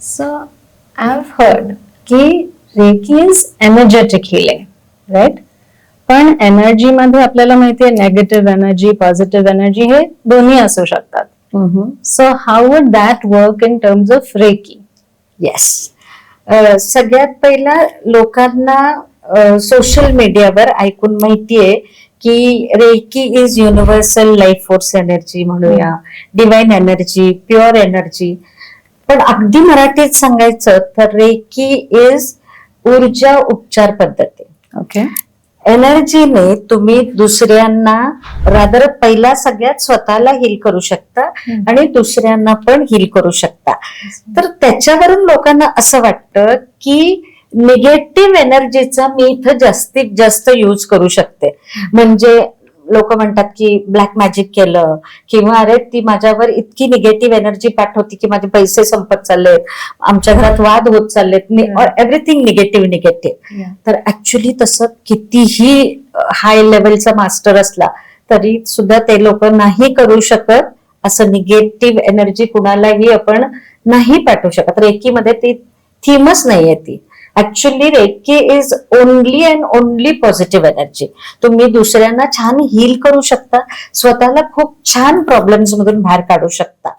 So I've heard की reiki is energetic healing right पण energy मध्ये आपल्याला माहितीये नेगेटिव्ह एनर्जी पॉझिटिव्ह एनर्जी हे दोन्ही असू शकतात. So how would that work in terms of reiki yes सगळ्यात पहिला लोकांना सोशल मीडियावर ऐकून माहितीये की reiki is universal life force energy म्हणूया डिवाइन एनर्जी प्युअर एनर्जी पण अगदी मराठीत सांगायचं तर रेकी इज ऊर्जा उपचार पद्धती. ओके एनर्जीने तुम्ही दुसऱ्यांना रादर पहिला सगळ्यात स्वतःला हील करू शकता. आणि दुसऱ्यांना पण हील करू शकता. तर त्याच्यावरून लोकांना असं वाटतं की निगेटिव्ह एनर्जीचा मी इथं जास्तीत जास्त यूज करू शकते. म्हणजे लोक म्हणतात की ब्लॅक मॅजिक केलं किंवा अरे ती माझ्यावर इतकी निगेटिव्ह एनर्जी पाठवते की माझे पैसे संपत चाललेत आमच्या घरात वाद होत चाललेत एव्हरीथिंग निगेटिव्ह निगेटिव्ह तर ऍक्च्युली तसं कितीही हाय लेवलचा मास्टर असला तरी सुद्धा ते लोक नाही करू शकत असं निगेटिव्ह एनर्जी कुणालाही आपण नाही पाठवू शकत. रेकीमध्ये ती थीमच नाहीये ती. Actually reiki is only and only positive energy तुम्ही दुसऱ्यांना छान हील करू शकता. स्वतःला खूप छान प्रॉब्लेम्स मधून बाहेर काढू शकता.